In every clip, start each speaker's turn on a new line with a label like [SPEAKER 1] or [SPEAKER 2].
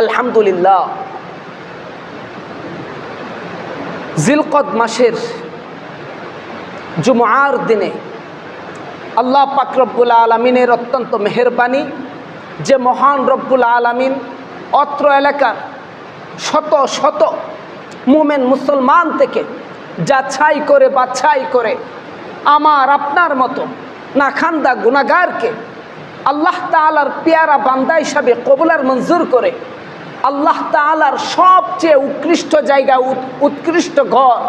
[SPEAKER 1] আলহামদুলিল্লাহ। জিলকদ মাসের জুমার দিনে আল্লাহ পাক রব্বুল আলমিনের অত্যন্ত মেহরবানি, যে মহান রব্বুল আলমিন অত্র এলাকার শত শত মুমেন মুসলমান থেকে যাচাই করে বাছাই করে আমার আপনার মতো না খান্দা গুনাগারকে আল্লাহ তালার পেয়ারা বান্দা হিসাবে কবুলার মঞ্জুর করে আল্লাহ তালার সবচেয়ে উৎকৃষ্ট জায়গা, উৎ- উৎকৃষ্ট ঘর।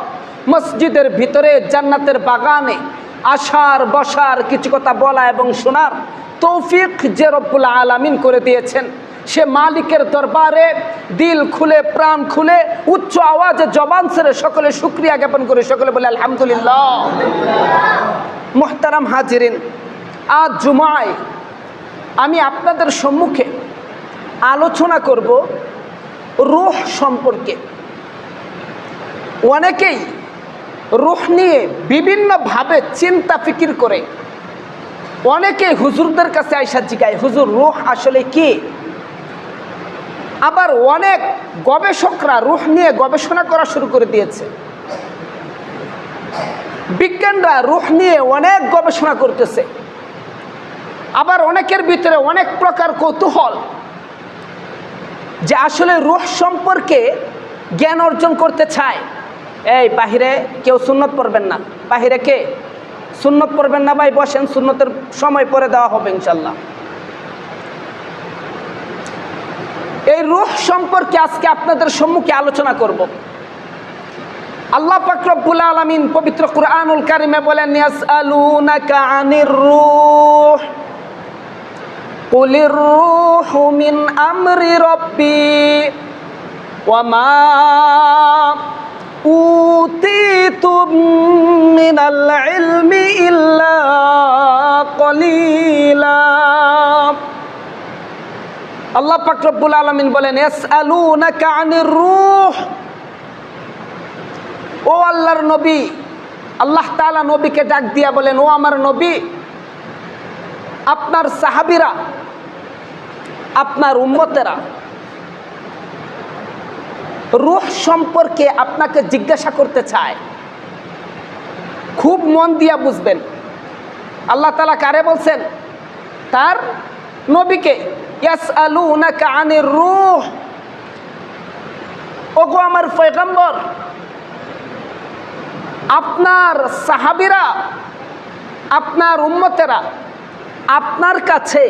[SPEAKER 1] মসজিদের ভিতরে, জান্নাতের বাগানে আসার বসার কিছু কথা বলা এবং শোনার তৌফিক যে রব্বুল আলামিন করে দিয়েছেন। সে মালিকের দরবারে দিল খুলে, প্রাণ খুলে, উচ্চ আওয়াজে জবান ছেড়ে সকলে শুক্রিয়া জ্ঞাপন করে সকলে বলে, আলহামদুলিল্লাহ। মোহতারাম হাজিরিন, আজ জুমায় আমি আপনাদের সম্মুখে আলোচনা করব রুহ সম্পর্কে। অনেকেই রুহ নিয়ে বিভিন্নভাবে চিন্তা, ফিকির করে। অনেকে হুজুরদের কাছে আইসা জিগায়, হুজুর, রুহ আসলে কি? আবার অনেক গবেষকরা রুহ নিয়ে গবেষণা করা শুরু করে দিয়েছে। বিজ্ঞানরা রুহ নিয়ে অনেক গবেষণা করতেছে। আবার অনেকের ভিতরে অনেক প্রকার কৌতূহল। যে আসলে রুহ সম্পর্কে জ্ঞান অর্জন করতে চায়। এই, বাহিরে কেউ সুন্নত পড়বেন না। বাহিরে কে? সুন্নত পড়বেন না ভাই, বসেন, সুন্নতের সময় পরে দেওয়া হবে ইনশাল্লাহ এই রুহ সম্পর্কে আজকে আপনাদের সম্মুখে আলোচনা করব। আল্লাহ পাক রব্বুল আলামিন পবিত্র কুরআনুল কারিমে বলেন কুলির রূহু মিন আমরি রব্বি ওয়ামা উতিতুম মিনাল ইলমি ইল্লা কলিলা আল্লাহ পাক রব্বুল আলামিন বলেন, ইয়াসআলুনাকা আনির রূহ। ও আল্লাহর নবী, আল্লাহ তাআলা নবীকে ডাক দিয়া বলেন, ও আমার নবী, আপনার সাহাবিরা আপনার উম্মতেরা। রুহ সম্পর্কে আপনাকে জিজ্ঞাসা করতে চায়। খুব মন দিয়া বুঝবেন। আল্লাহ তালা কারে বলছেন? তার নবীকে ইয়াস আলু উনাকে আনির রুহ। ওগো আমার পয়গম্বর, আপনার সাহাবিরা, আপনার উম্মতেরা, আপনার কাছে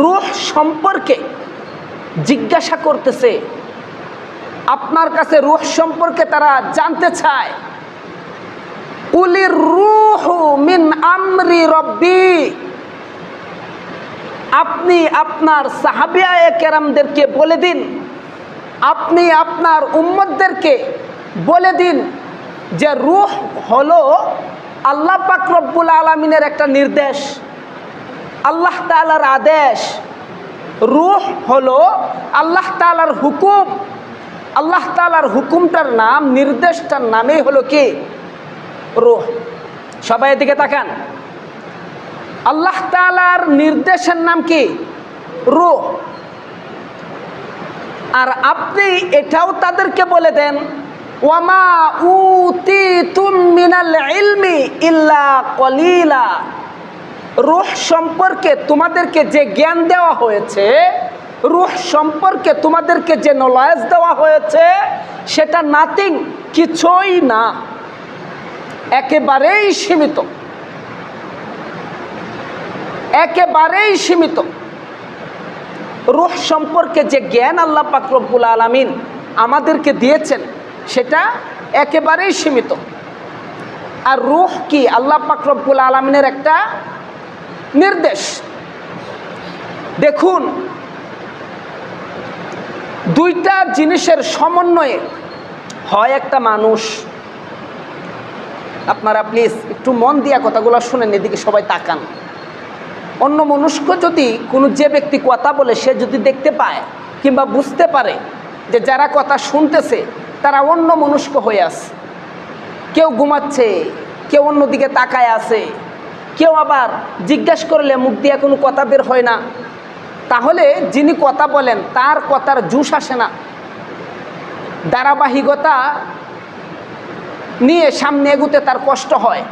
[SPEAKER 1] রুহ সম্পর্কে জিজ্ঞাসা করতেছে, আপনার কাছে রুহ সম্পর্কে তারা জানতে চায়। উলির রুহ মিন আমরি রব্বি, আপনি আপনার সাহাবিয়া কেরামদেরকে বলে দিন, আপনি আপনার উম্মতদেরকে বলে দিন যে রুহ হলো আল্লাহ পাক রব্বুল আলমিনের একটা নির্দেশ। আল্লাহ তালার আদেশ। রুহ হলো আল্লাহ তালার হুকুম। আল্লাহ তালার হুকুমটার নাম, নির্দেশটার নামেই হলো কি? রুহ। সবাই এদিকে তাকান। আল্লাহ তালার নির্দেশের নাম কি? রুহ। আর আপনি এটাও তাদেরকে বলে দেন, ওয়ামা উতি তুম ইল্লা কলিলা। রুহ সম্পর্কে তোমাদেরকে যে জ্ঞান দেওয়া হয়েছে, রুহ সম্পর্কে তোমাদেরকে যে নলেজ দেওয়া হয়েছে, সেটা নাতিং কিছুই না। একেবারেই সীমিত। একেবারেই সীমিত। রুহ সম্পর্কে যে জ্ঞান আল্লাহ পাক রব্বুল আলমিন আমাদেরকে দিয়েছেন, সেটা একেবারেই সীমিত। আর রুহ কি আল্লাহ পাক রব্বুল আলমিনের একটা নির্দেশ। দেখুন, দুইটা জিনিসের সমন্বয়ে হয় একটা মানুষ। আপনারা প্লিজ একটু মন দিয়া কথাগুলো শুনেন, এদিকে সবাই তাকান। অন্য মনুষ্য যদি কোনো যে ব্যক্তি কথা বলে, সে যদি দেখতে পায় কিংবা বুঝতে পারে যে যারা কথা শুনতেছে, তারা অন্য মনুষ্য হয়ে আছে। কেউ ঘুমাচ্ছে, কেউ অন্যদিকে তাকায় আছে কেউ আবার জিজ্ঞাসা করলে মুখ দিয়ে কোনো কথা বের হয় না। তাহলে যিনি কথা বলেন, তার কথার জুস আসে না। ধারাবাহিকতা নিয়ে সামনে এগুতে তার কষ্ট হয়।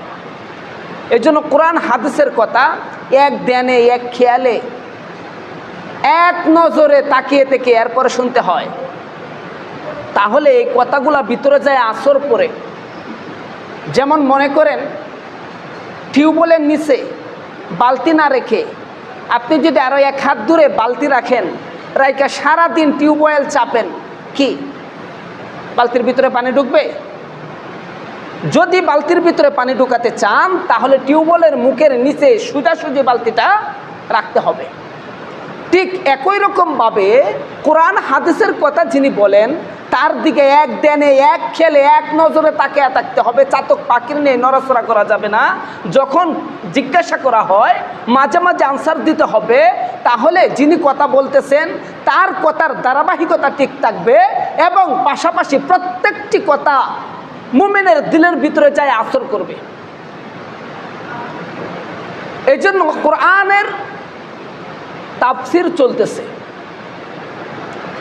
[SPEAKER 1] এই জন্য কোরআন হাদিসের কথা এক ধ্যানে, এক খেয়ালে, এক নজরে তাকিয়ে থেকে এরপরে শুনতে হয়। তাহলে এই কথাগুলা ভিতরে যায় আসর পরে। যেমন মনে করেন টিউবওয়েলের নিচে বালতি না রেখে আপনি যদি আরও এক হাত দূরে বালতি রাখেন, রাইকা সারাদিন টিউবওয়েল চাপেন। কি? বালতির ভিতরে পানি ঢুকবে? যদি বালতির ভিতরে পানি ঢুকাতে চান, তাহলে টিউবওয়েলের মুখের নিচে সোজাসুজি বালতিটা রাখতে হবে। ঠিক একই রকমভাবে কোরআন, হাদিসের কথা যিনি বলেন, তার দিকে এক দেনে, এক খেলে, এক নজরে তাকে থাকতে হবে। চাতক পাখির নিয়ে নড়াচড়া করা যাবে না। যখন জিজ্ঞাসা করা হয়, মাঝে মাঝে আনসার দিতে হবে, তাহলে যিনি কথা বলতেছেন, তার কথার ধারাবাহিকতা ঠিক থাকবে এবং পাশাপাশি প্রত্যেকটি কথা মুমিনের দিলের ভিতরে যায় আসর করবে। এই জন্য কোরআনের তাফসির চলতেছে।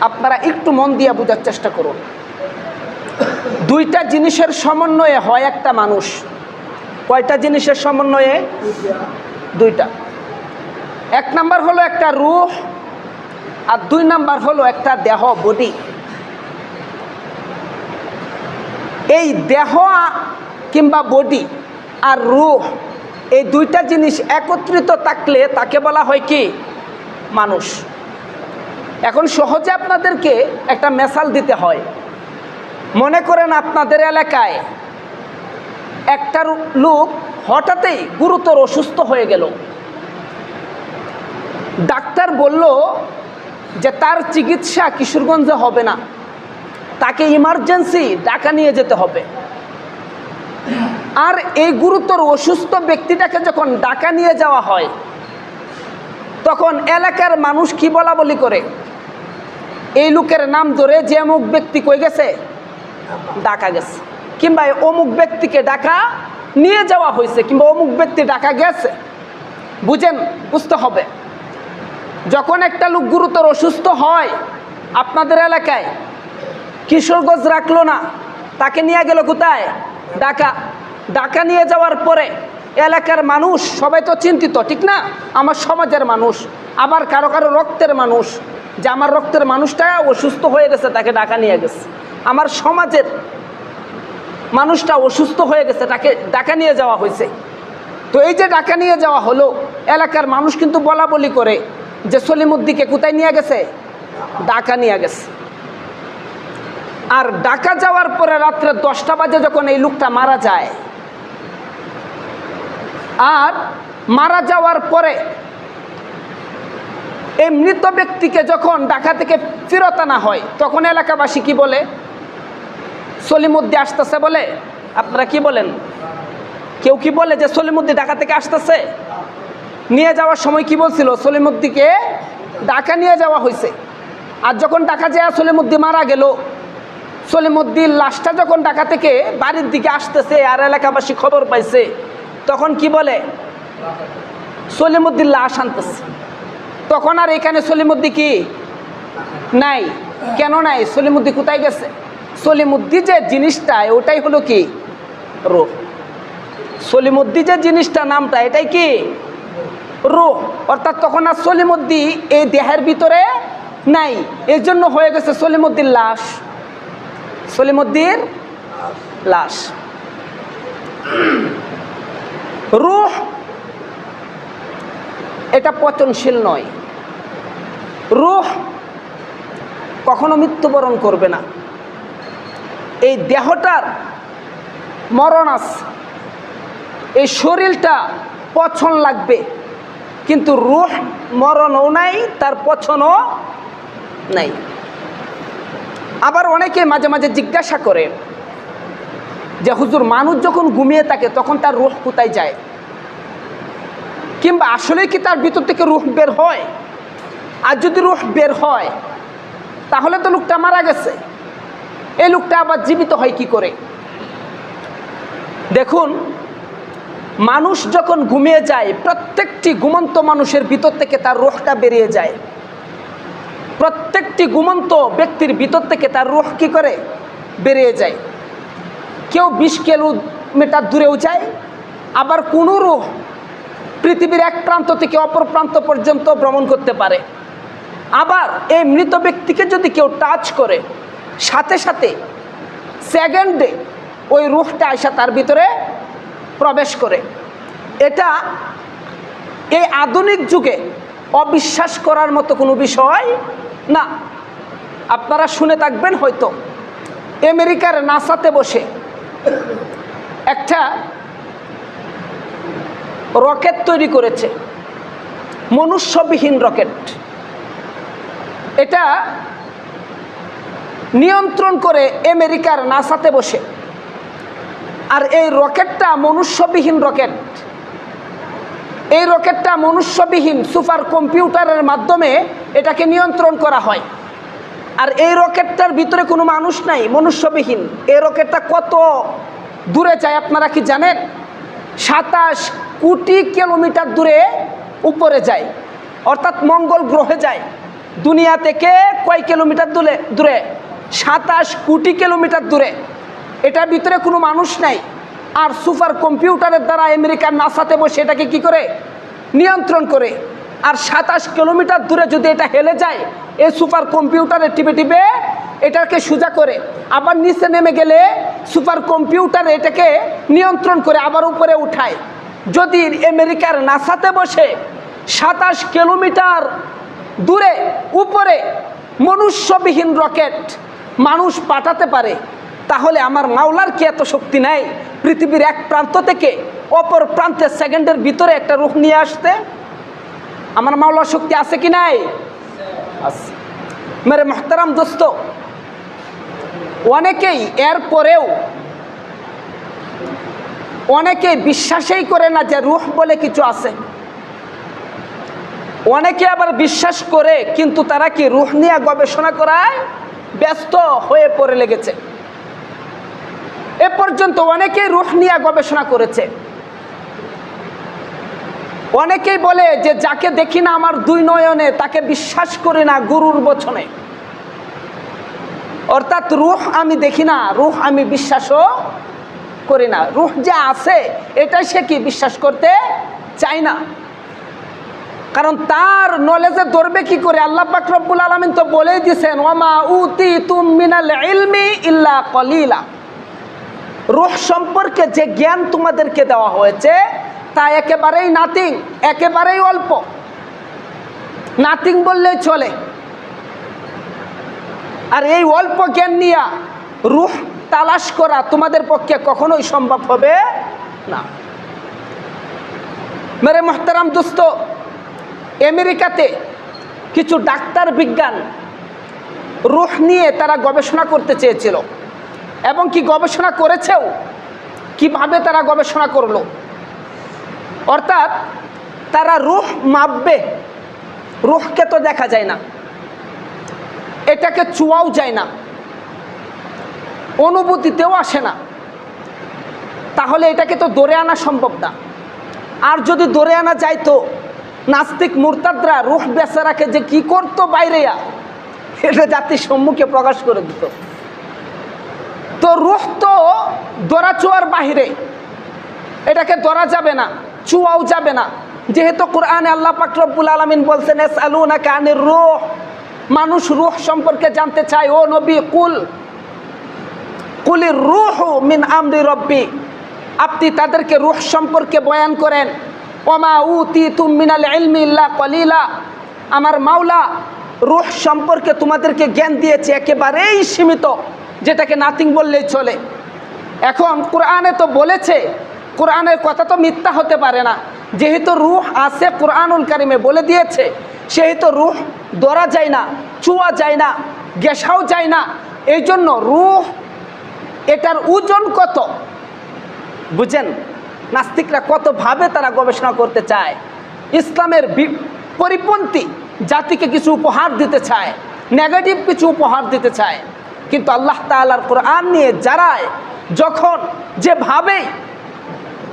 [SPEAKER 1] আপনারা একটু মন দিয়ে বোঝার চেষ্টা করুন। দুইটা জিনিসের সমন্বয়ে হয় একটা মানুষ। কয়টা জিনিসের সমন্বয়ে? দুইটা। এক নাম্বার হলো একটা রুহ আর দুই নাম্বার হলো একটা দেহ বডি। এই দেহ কিংবা বডি আর রুহ, এই দুইটা জিনিস একত্রিত থাকলে তাকে বলা হয় কি? মানুষ। এখন সহজে আপনাদেরকে একটা মেশাল দিতে হয়। মনে করেন আপনাদের এলাকায় একটা লোক হঠাৎই গুরুতর অসুস্থ হয়ে গেল। ডাক্তার বলল যে তার চিকিৎসা কিশোরগঞ্জে হবে না। তাকে ইমার্জেন্সি ডাকা নিয়ে যেতে হবে। আর এই গুরুতর অসুস্থ ব্যক্তিটাকে যখন ডাকা নিয়ে যাওয়া হয় তখন এলাকার মানুষ কি বলা বলি করে? এই লোকের নাম ধরে যে অমুক ব্যক্তি কই গেছে? ডাকা গেছে। কিংবা অমুক ব্যক্তিকে ডাকা নিয়ে যাওয়া হয়েছে, কিংবা অমুক ব্যক্তি ডাকা গেছে। বুঝেন, বুঝতে হবে। যখন একটা লোক গুরুতর অসুস্থ হয় আপনাদের এলাকায়, কিশোরগঞ্জ রাখল না, তাকে নিয়ে গেল কোথায়? ডাকা ডাকা নিয়ে যাওয়ার পরে এলাকার মানুষ, সবাই তো চিন্তিত, ঠিক না? আমার সমাজের মানুষ, আবার কারও কারও রক্তের মানুষ, যে আমার রক্তের মানুষটা অসুস্থ হয়ে গেছে, তাকে ডাকা নিয়ে গেছে। আমার সমাজের মানুষটা অসুস্থ হয়ে গেছে, তাকে ডাকা নিয়ে যাওয়া হয়েছে। তো এই যে ডাকা নিয়ে যাওয়া হলো, এলাকার মানুষ কিন্তু বলা বলি করে যে সলিমুদ্দিকে কোথায় নিয়ে গেছে? ডাকা নিয়ে গেছে। আর ডাকা যাওয়ার পরে রাত্রে দশটা বাজে যখন এই লোকটা মারা যায় আর মারা যাওয়ার পরে এই মৃত ব্যক্তিকে যখন ঢাকা থেকে ফেরত আনা হয়, তখন এলাকাবাসী কি বলে? সলিমুদ্দি আসতেছে বলে? আপনারা কি বলেন? কেউ কি বলে যে সলিমুদ্দি ঢাকা থেকে আসতেছে? নিয়ে যাওয়ার সময় কি বলছিল? সলিমুদ্দিকে ঢাকা নিয়ে যাওয়া হয়েছে। আর যখন ঢাকা যায় সলিমুদ্দি মারা গেল, সলিমুদ্দির লাশটা যখন ঢাকা থেকে বাড়ির দিকে আসতেছে আর এলাকাবাসী খবর পাইছে তখন কি বলে? সলিমুদ্দিন লাশ আনতেছে। তখন আর এখানে সলিমুদ্দি কি? নাই। কেন নাই? সলিমুদ্দি কোথায় গেছে? সলিমুদ্দি যে জিনিসটা, ওটাই হলো কি? রোহ। সলিমুদ্দি যে জিনিসটা, নামটা, এটাই কি? রোহ। অর্থাৎ তখন আর সলিমুদ্দি এই দেহের ভিতরে নাই। এই জন্য হয়ে গেছে সলিমুদ্দির লাশ। সলিমুদ্দির লাশ। রুহ এটা পচনশীল নয়। রুহ কখনো মৃত্যুবরণ করবে না। এই দেহটার মরণ আছে। এই শরীরটা পছন লাগবে। কিন্তু রুহ মরণও নাই, তার পছনও নাই। আবার অনেকে মাঝে মাঝে জিজ্ঞাসা করে যে হুজুর মানুষ যখন ঘুমিয়ে থাকে, তখন তার রুহ কোথায় যায়? কিংবা আসলে কি তার ভিতর থেকে রুহ বের হয়? আর যদি রুহ বের হয়, তাহলে তো লোকটা মারা গেছে। এই লোকটা আবার জীবিত হয় কি করে? দেখুন, মানুষ যখন ঘুমিয়ে যায়, প্রত্যেকটি ঘুমন্ত মানুষের ভিতর থেকে তার রোহটা বেরিয়ে যায়। প্রত্যেকটি ঘুমন্ত ব্যক্তির ভিতর থেকে তার রুহ কী করে? বেরিয়ে যায়। কেউ বিশ কিলোমিটার দূরেও যায়, আবার কোনো রুহ পৃথিবীর এক প্রান্ত থেকে অপর প্রান্ত পর্যন্ত ভ্রমণ করতে পারে। আবার এই মৃত ব্যক্তিকে যদি কেউ টাচ করে, সাথে সাথে সেকেন্ডে ওই রুহটা আসা তার ভিতরে প্রবেশ করে। এটা এই আধুনিক যুগে অবিশ্বাস করার মতো কোনো বিষয় না। আপনারা শুনে থাকবেন হয়তো। আমেরিকার নাসাতে বসে একটা রকেট তৈরি করেছে, মনুষ্যবিহীন রকেট। এটা নিয়ন্ত্রণ করে আমেরিকার নাসাতে বসে। আর এই রকেটটা মনুষ্যবিহীন রকেট। এই রকেটটা মনুষ্যবিহীন সুপার কম্পিউটারের মাধ্যমে এটাকে নিয়ন্ত্রণ করা হয়। আর এই রকেটটার ভিতরে কোনো মানুষ নাই, মনুষ্যবিহীন। এই রকেটটা কত দূরে যায় আপনারা কি জানেন? সাতাশ কোটি কিলোমিটার দূরে উপরে যায়, অর্থাৎ মঙ্গল গ্রহে যায়। দুনিয়া থেকে কয় কিলোমিটার দূরে? দূরে। সাতাশ কোটি কিলোমিটার দূরে। এটার ভিতরে কোনো মানুষ নাই। আর সুপার কম্পিউটারের দ্বারা আমেরিকার নাসাতে বসে এটাকে কি করে? নিয়ন্ত্রণ করে। আর সাতাশ কিলোমিটার দূরে যদি এটা হেলে যায় এই সুপার কম্পিউটারে টিপে টিপে এটাকে সোজা করে আবার নিচে নেমে গেলে সুপার কম্পিউটার এটাকে নিয়ন্ত্রণ করে আবার উপরে উঠায়। যদি আমেরিকার নাসাতে বসে সাতাশ কিলোমিটার দূরে উপরে মনুষ্যবিহীন রকেট মানুষ পাঠাতে পারে, তাহলে আমার মাওলার কি এত শক্তি নেই? পৃথিবীর এক প্রান্ত থেকে অপর প্রান্তে সেকেন্ডের ভিতরে একটা রূপ নিয়ে আসতে? আমার মাওলার শক্তি আছে কি নাই? মেরে মহতারাম দোস্ত, অনেকেই এর পরেও অনেকে বিশ্বাসই করে না যে রুহ বলে কিছু আছে। অনেকে আবার বিশ্বাস করে, কিন্তু তারা কি রুহ নিয়ে গবেষণা করায় ব্যস্ত হয়ে পড়ে লেগেছে। এ পর্যন্ত অনেকেই রুহ নিয়ে গবেষণা করেছে। অনেকেই বলে যে যাকে দেখি না আমার দুই নয়নে, তাকে বিশ্বাস করি না গুরুর বচনে। অর্থাৎ রুহ আমি দেখি না, রুহ আমি বিশ্বাসও করি না। রুহ যে আছে, এটাই সে কি বিশ্বাস করতে চায় না? কারণ তার নলেজে ধরবে কি করে? আল্লাহ রব্বুল আলমিন তো বলেই দিছেন ওমা উতি তুম মিনাল ইলমি ইল্লা কলিলা। রুহ সম্পর্কে যে জ্ঞান তোমাদেরকে দেওয়া হয়েছে তা একেবারেই নাতিং, একেবারেই অল্প। নাতিং বললেই চলে। আর এই অল্প জ্ঞান নিয়ে রুহ তালাশ করা তোমাদের পক্ষে কখনোই সম্ভব হবে না। মেরে মোহতারাম দোস্ত, আমেরিকাতে কিছু ডাক্তার বিজ্ঞান রুহ নিয়ে তারা গবেষণা করতে চেয়েছিল। এবং কি গবেষণা করেছেও? কীভাবে তারা গবেষণা করল? অর্থাৎ তারা রুহ মাপবে। রুহকে তো দেখা যায় না। এটাকে চুয়াও যায় না। অনুভূতিতেও আসে না। তাহলে এটাকে তো দৌড়ে আনা সম্ভব না। আর যদি দৌড়ে আনা যাইতো, নাস্তিক মুরতাদরা রুহ বেচারাকে যে কি করতো বাইরেয়া এটা জাতির সম্মুখে প্রকাশ করে দিত। তো রুহ তো দোরা চুয়ার বাহিরে। এটাকে ধরা যাবে না। চুয়াও যাবে না। যেহেতু কোরআনে আল্লাহ পাকরবুল আলমিন বলছেন এস আলু না কানের রুহ। মানুষ রুহ সম্পর্কে জানতে চায়, ও নবী, কুল, কুলির রুহ মিন আমরি রব্বি। আপনি তাদেরকে রুহ সম্পর্কে বয়ান করেন, ওমা উতি তুম মিনাল ইল্লা কলিলা। আমার মাওলা, রুহ সম্পর্কে তোমাদেরকে জ্ঞান দিয়েছে, একেবারেই সীমিত, যেটাকে নাতিং বললেই চলে। এখন কোরআনে তো বলেছে কোরআনের কথা তো মিথ্যা হতে পারে না। যেহেতু রুহ আছে কোরআনুল কারিমে বলে দিয়েছে, সেহেতু রুহ ধরা যায় না, চুয়া যায় না, গেসাও যায় না। এই জন্য রুহ, এটার ওজন কত? বুঝেন? নাস্তিকরা কতভাবে তারা গবেষণা করতে চায়? ইসলামের পরিপন্থী জাতিকে কিছু উপহার দিতে চায়, নেগেটিভ কিছু উপহার দিতে চায়। কিন্তু আল্লাহ তাআলার কোরআন নিয়ে যারায় যখন যেভাবে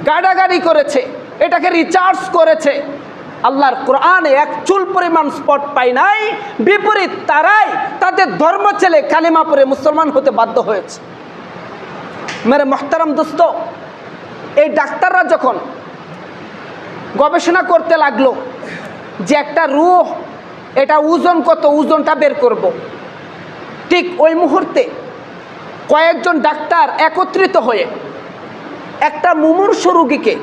[SPEAKER 1] গাড়াগাড়ি করেছে, এটাকে রিচার্জ করেছে আল্লাহর কোরআনে এক চুল পরিমাণ স্পট পাই নাই, বিপরীত তারাই তাদের ধর্ম ছেলে কালিমা পরে মুসলমান হতে বাধ্য হয়েছে মেরে মোহতারাম দোস্ত, এই ডাক্তাররা যখন গবেষণা করতে লাগল যে একটা রুহ, এটা ওজন কত, ওজনটা বের করব। ঠিক ওই মুহূর্তে কয়েকজন ডাক্তার একত্রিত হয়ে একটা মুমূর্ষ রুগীকে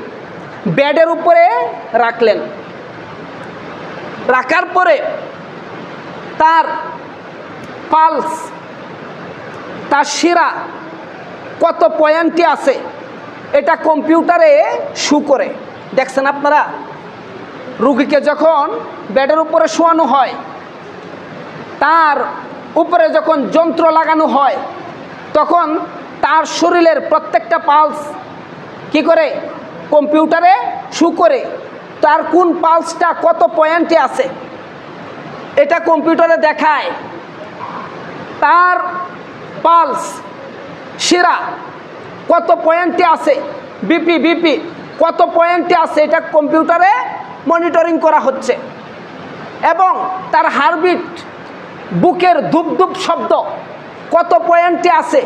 [SPEAKER 1] বেডের উপরে রাখলেন। রাখার পরে তার পালস, তার শিরা কত পয়েন্টটি আছে এটা কম্পিউটারে শু করে। দেখছেন আপনারা? রুগীকে যখন বেডের উপরে শোয়ানো হয়, তার উপরে যখন যন্ত্র লাগানো হয়, তখন তার শরীরের প্রত্যেকটা পালস কি করে? কম্পিউটারে শু করে। তার কোন পালসটা কত পয়েন্টে আছে? এটা কম্পিউটারে দেখায়। তার পালস শিরা কত পয়েন্টে আছে? বিপি বিপি, কত পয়েন্টে আছে? এটা কম্পিউটারে মনিটরিং করা হচ্ছে। এবং তার হারবিট, বুকের ধূপ ধূপ শব্দ কত পয়েন্টে আছে?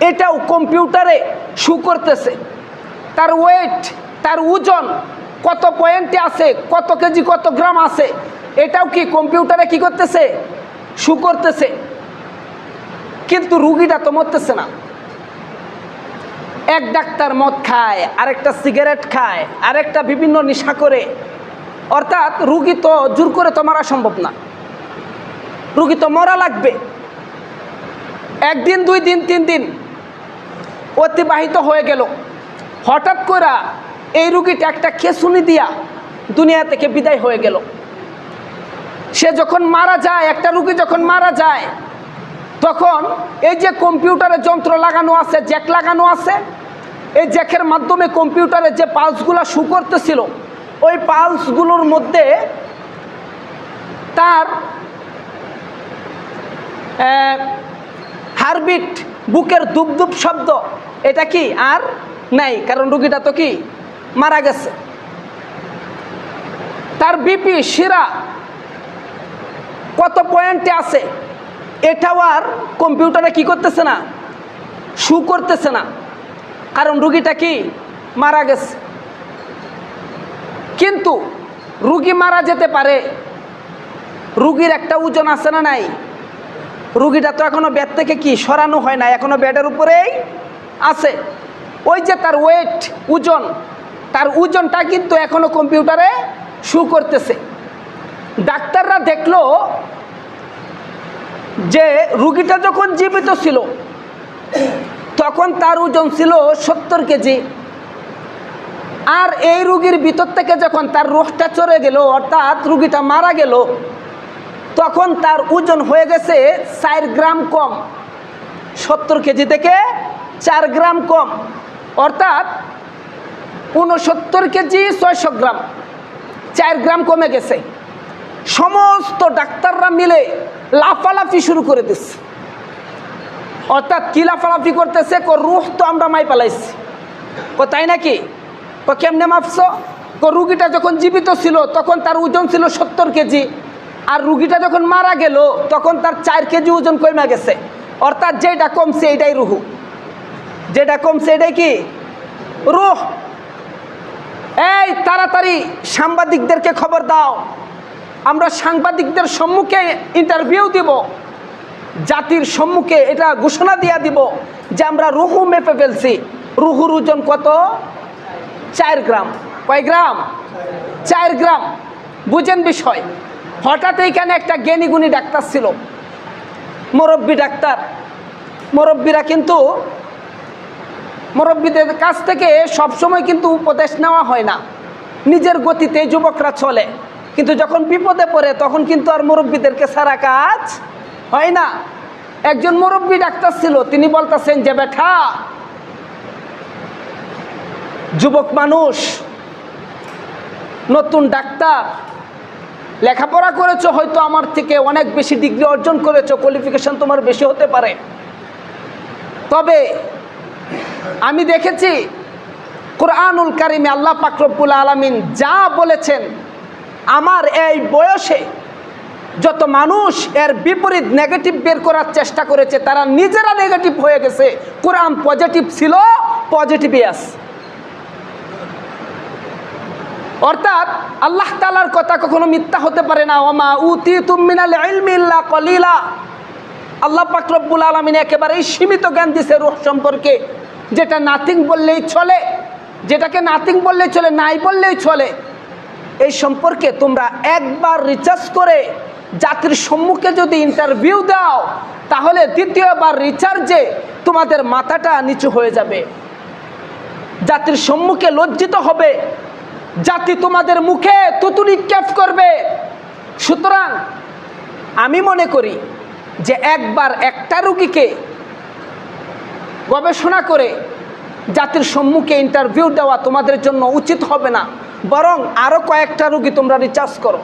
[SPEAKER 1] এটাও কম্পিউটারে শু করতেছে। তার ওয়েট তার ওজন কত পয়েন্টে আছে, কত কেজি, কত গ্রাম আছে, এটাও কি কম্পিউটারে কি করতেছে? শু করতেছে। কিন্তু রুগীটা তো মরতেছে না। এক ডাক্তার মদ খায়, আরেকটা সিগারেট খায়, আরেকটা বিভিন্ন নেশা করে। অর্থাৎ রুগী তো জোর করে তো মারা সম্ভব না। রুগী তো মরা লাগবে। একদিন, দুই দিন, তিন দিন অতিবাহিত হয়ে গেল। হঠাৎ করে এই রুগীটা একটা খেসুনি দিয়া দুনিয়া থেকে বিদায় হয়ে গেল। সে যখন মারা যায়, একটা রুগী যখন মারা যায়, তখন এই যে কম্পিউটারে যন্ত্র লাগানো আছে, জ্যাক লাগানো আছে, এই জ্যাকের মাধ্যমে কম্পিউটারে যে পালসগুলো শু করতেছিল, ওই পালসগুলোর মধ্যে তার হারবিট বুকের দুপ দুপ শব্দ, এটা কি? আর নাই, কারণ রুগীটা তো কি মারা গেছে। তার বিপি শিরা কত পয়েন্টে আছে, এটাও আর কম্পিউটারে কি করতেছে না, শু করতেছে না, কারণ রুগীটা কি মারা গেছে। কিন্তু রুগী মারা যেতে পারে, রুগীর একটা ওজন আছে না নাই, রুগীটা তো এখনও বেড থেকে কি সরানো হয় না এখনও বেডের উপরেই আছে। ওই যে তার ওয়েট ওজন, তার ওজনটা কিন্তু এখনও কম্পিউটারে শু করতেছে। ডাক্তাররা দেখল যে রুগীটা যখন জীবিত ছিল, তখন তার ওজন ছিল সত্তর কেজি। আর এই রুগীর ভিতর থেকে যখন তার রোগটা চড়ে গেল, অর্থাৎ রুগীটা মারা গেল, তখন তার ওজন হয়ে গেছে চার গ্রাম কম। সত্তর কেজি থেকে চার গ্রাম কম। অর্থাৎ উনসত্তর কেজি ছয়শো গ্রাম, চার গ্রাম কমে গেছে। সমস্ত ডাক্তাররা মিলে লাফালাফি শুরু করে দিচ্ছে। অর্থাৎ কি লাফালাফি করতেছে? কো রুহ তো আমরা মাই পালাইছি। ও তাই নাকি? ও কেমনে মাপছ? কো রুগীটা যখন জীবিত ছিল, তখন তার ওজন ছিল সত্তর কেজি। আর রুগীটা যখন মারা গেল, তখন তার চার কেজি ওজন কমে গেছে। অর্থাৎ যেটা কমছে এটাই রুহু। যেটা কমছে এটাই কি? রুহ। এই, তাড়াতাড়ি সাংবাদিকদেরকে খবর দাও। আমরা সাংবাদিকদের সম্মুখে ইন্টারভিউ দিব। জাতির সম্মুখে এটা ঘোষণা দিয়া দিব যে আমরা রুহু মেপে ফেলছি। রুহুর ওজন কত? চার গ্রাম। কয় গ্রাম? চার গ্রাম। বুঝেন বিষয়। হঠাৎ এইখানে একটা জ্ঞানীগুণী ডাক্তার ছিল। মুরব্বী ডাক্তার। মুরব্বীরা কিন্তু মুরব্বীদের কাছ থেকে সবসময় কিন্তু উপদেশ নেওয়া হয় না। নিজের গতিতে যুবকরা চলে। কিন্তু যখন বিপদে পড়ে, তখন কিন্তু আর মুরব্বীদেরকে সারা কাজ হয় না। একজন মুরব্বী ডাক্তার ছিল, তিনি বলতেছেন যে বেঠা যুবক মানুষ, নতুন ডাক্তার, লেখাপড়া করেছ, হয়তো আমার থেকে অনেক বেশি ডিগ্রি অর্জন করেছ কোয়ালিফিকেশন তোমার বেশি হতে পারে। তবে আমি দেখেছি কোরআনুল কারিমে আল্লাহ পাকরবুল আলমিন যা বলেছেন, আমার এই বয়সে যত মানুষ এর বিপরীত নেগেটিভ বের করার চেষ্টা করেছে, তারা নিজেরা নেগেটিভ হয়ে গেছে। কোরআন পজিটিভ ছিল পজিটিভই আছে অর্থাৎ আল্লাহ তালার কথা কখনো মিথ্যা হতে পারে না। ওমা উতি তুমিনাল কলিলা। আল্লাহ পাকরব্বুল আলমিন একেবারেই সীমিত জ্ঞান দিছে রুহ সম্পর্কে। যেটা নাথিং বললেই চলে, যেটাকে নাথিং বললেই চলে, নাই বললেই চলে, এই সম্পর্কে তোমরা একবার রিচার্জ করে জাতির সম্মুখে যদি ইন্টারভিউ দাও, তাহলে দ্বিতীয়বার রিচার্জে তোমাদের মাথাটা নিচু হয়ে যাবে। জাতির সম্মুখে লজ্জিত হবে, জাতি তোমাদের মুখে তুতুরি ক্যাফ করবে। সুতরাং আমি মনে করি যে একবার একটা রুগীকে গবেষণা করে জাতির সম্মুখে ইন্টারভিউ দেওয়া তোমাদের জন্য উচিত হবে না, বরং আরও কয়েকটা রুগী তোমরা রিচার্জ করো।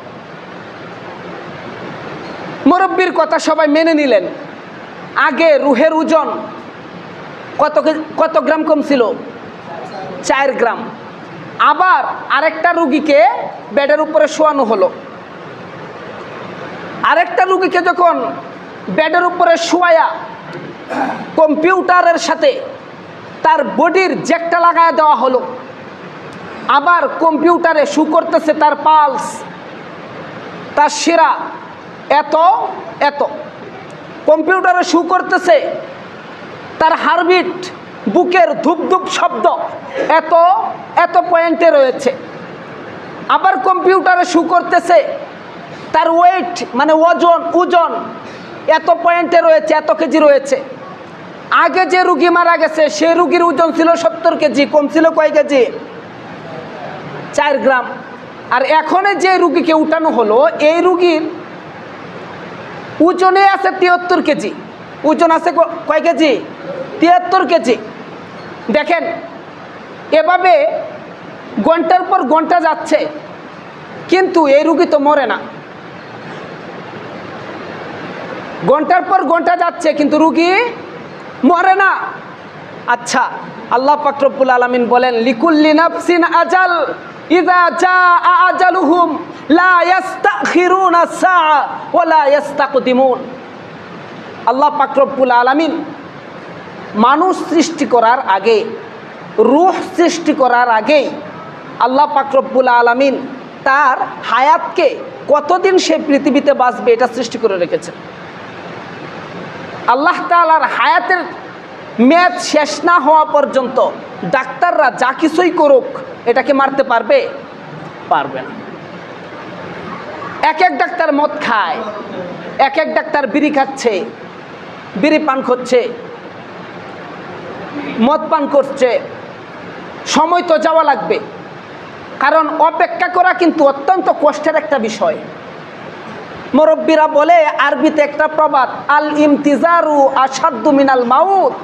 [SPEAKER 1] মুরব্বীর কথা সবাই মেনে নিলেন। আগে রুহের ওজন কত কত গ্রাম কম ছিল? চার গ্রাম। আবার আরেকটা রুগীকে বেডের উপরে শোয়ানো হলো। আরেকটা রুগীকে যখন বেডের উপরে শোয়া কম্পিউটারের সাথে তার বডির জ্যাকটা লাগায় দেওয়া হলো। আবার কম্পিউটারে শু করতেছে তার পালস, তার শিরা, এত এত। কম্পিউটারে শু করতেছে তার হারবিট, বুকের ধূপ ধূপ শব্দ, এত এত পয়েন্টে রয়েছে। আবার কম্পিউটারে শু করতেছে তার ওয়েট মানে ওজন ওজন এত পয়েন্টে রয়েছে, এত কেজি রয়েছে। আগে যে রুগী মারা গেছে, সে রুগীর ওজন ছিল সত্তর কেজি, কম ছিল কয় কেজি? চার গ্রাম। আর এখন যে রুগীকে উঠানো হলো, এই রুগীর ওজনে আছে তিয়াত্তর কেজি। ওজন আছে কয় কেজি? তিয়াত্তর কেজি। দেখেন, এভাবে ঘণ্টার পর ঘণ্টা যাচ্ছে, কিন্তু এই রুগী তো মরে না। ঘণ্টার পর ঘণ্টা যাচ্ছে, কিন্তু রুগী মরে না। আচ্ছা আল্লাহ পাকরবুল আলমিন বলেন, লিকুল্লি নাফসিন আজাল আল্লাহ পাকরবুল আলমিন মানুষ সৃষ্টি করার আগে, রুহ সৃষ্টি করার আগেই আল্লাহ পাকরব্বুল আলমিন তার হায়াতকে কতদিন সে পৃথিবীতে বাঁচবে এটা সৃষ্টি করে রেখেছেন? আল্লাহ তালার হায়াতের মেয়াদ শেষ না হওয়া পর্যন্ত ডাক্তাররা যা কিছুই করুক, এটাকে মারতে পারবে? পারবে না। এক এক ডাক্তার মদ খায় এক এক ডাক্তার বিড়ি খাচ্ছে, বিড়ি পান করছে, মদ পান করছে, সময় তো যাওয়া লাগবে। কারণ অপেক্ষা করা কিন্তু অত্যন্ত কষ্টের একটা বিষয়। মুরব্বীরা বলে, আরবিতে একটা প্রবাদ, আল ইমতিজারু আসাদ্দু মিনাল মাউত।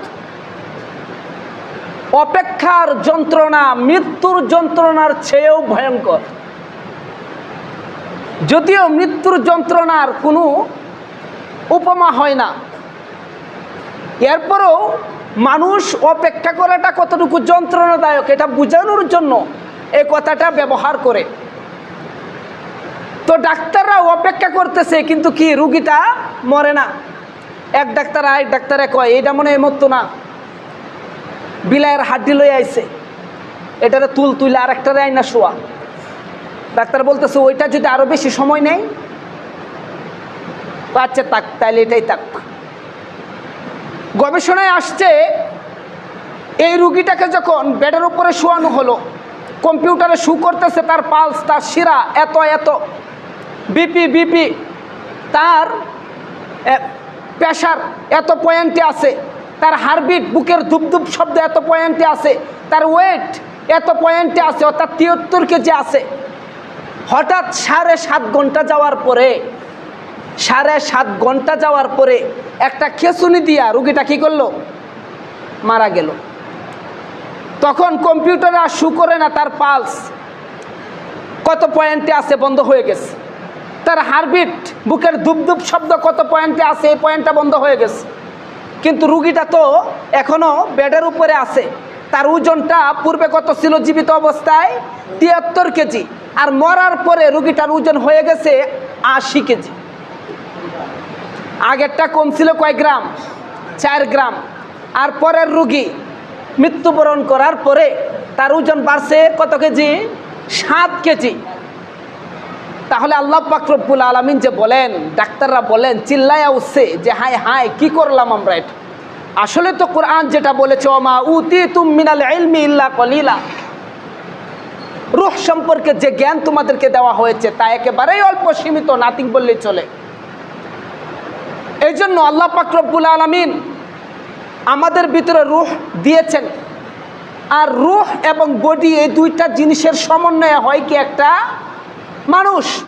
[SPEAKER 1] অপেক্ষার যন্ত্রণা, মৃত্যুর যন্ত্রণার চেয়েও ভয়ঙ্কর। যদিও মৃত্যুর যন্ত্রণার কোনো উপমা হয় না, এরপরও মানুষ অপেক্ষা করাটা কতটুকু যন্ত্রণাদায়ক, এটা বোঝানোর জন্য এই কথাটা ব্যবহার করে। তো ডাক্তাররা অপেক্ষা করতেছে, কিন্তু কি, রুগীটা মরে না। এক ডাক্তার আর এক ডাক্তারে কয় এটা মনে হয় মরতো না। বিলাইয়ের হাড্ডি লই আইছে। এটারে তুল তুলে আর একটা আইনা শোয়া। ডাক্তার বলতেছে, ওইটা যদি আরও বেশি সময় নেই? তো আচ্ছা তাক তাহলে এটাই তাক গবেষণায় আসছে, এই রুগীটাকে যখন বেডের উপরে শোয়ানো হলো, কম্পিউটারে শু করতেছে, তার পালস, তার শিরা, এত এত। বিপি বিপি তার প্রেশার এত পয়েন্টে আছে। তার হারবিট বুকের ধুপধুপ শব্দ এত পয়েন্টে আছে। তার ওয়েট এত পয়েন্টে আছে, অর্থাৎ তিয়াত্তর কেজি আছে। হঠাৎ সাড়ে সাত ঘণ্টা যাওয়ার পরে, সাড়ে সাত ঘণ্টা যাওয়ার পরে একটা খেসুনি দিয়া রুগীটা কী করল? মারা গেল। তখন কম্পিউটারে আর শু করে না, তার পালস কত পয়েন্টে আছে বন্ধ হয়ে গেছে। তার হারবিট, বুকের ধুপধুপ শব্দ কত পয়েন্টে আছে, এই পয়েন্টটা বন্ধ হয়ে গেছে। কিন্তু রুগীটা তো এখনও বেডের উপরে আছে। তার ওজনটা পূর্বে কত ছিল জীবিত অবস্থায়? তিয়াত্তর কেজি। আর মরার পরে রুগীটার ওজন হয়ে গেছে আশি কেজি। আগেরটা কম ছিল কয় গ্রাম? চার গ্রাম। আর পরের রুগী মৃত্যুবরণ করার পরে তার ওজন বাড়ছে কত কেজি? সাত কেজি। তাহলে আল্লাহ পাকরব্বুল আলমিন যে বলেন, ডাক্তাররা বলেন চিল্লায়া উঠছে যে, হায় হায়, কি করলাম আমরা এটা? আসলে তো কোরআন যেটা বলেছে, ওমা উতি তুম মিনাল ইলমি ইল্লা কলিলা। রুহ সম্পর্কে যে জ্ঞান তোমাদেরকে দেওয়া হয়েছে, তা একেবারেই অল্প সীমিত নাতিং বললেই চলে। এই জন্য আল্লাহ পাকরব্বুল আলমিন আমাদের ভিতরে রুহ দিয়েছেন। আর রুহ এবং বডি এই দুইটা জিনিসের সমন্বয়ে হয় কি একটা? মানুষ।